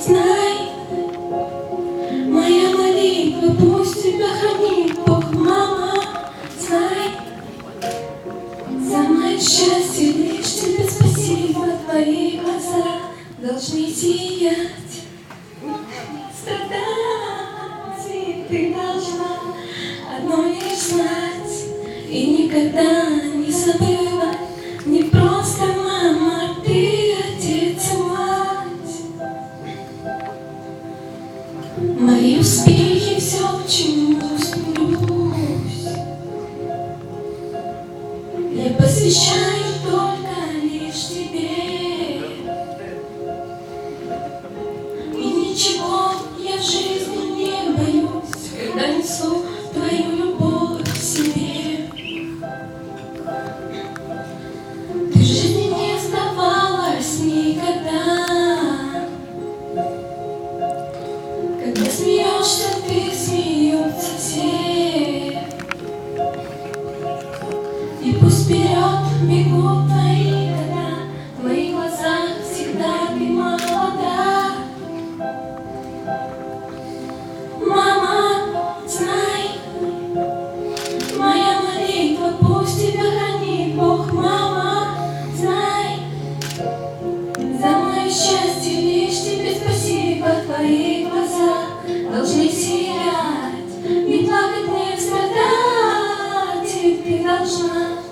знай, моя молитва пусть тебя хранит Бог, мама, знай, за счастье лишь тебе спасибо, твои глаза должны сиять. Страдать и ты должна одно лишь знать и никогда Мои успехи, все, к чему стремлюсь, я посвящаю бегут твои года, В всегда ты. Мама, знай, моя молитва пусть тебя хранит Бог, мама, знай, за мое счастье лишь тебе спасибо, твои глаза должны сиять, не плакать, не страдать, ты должна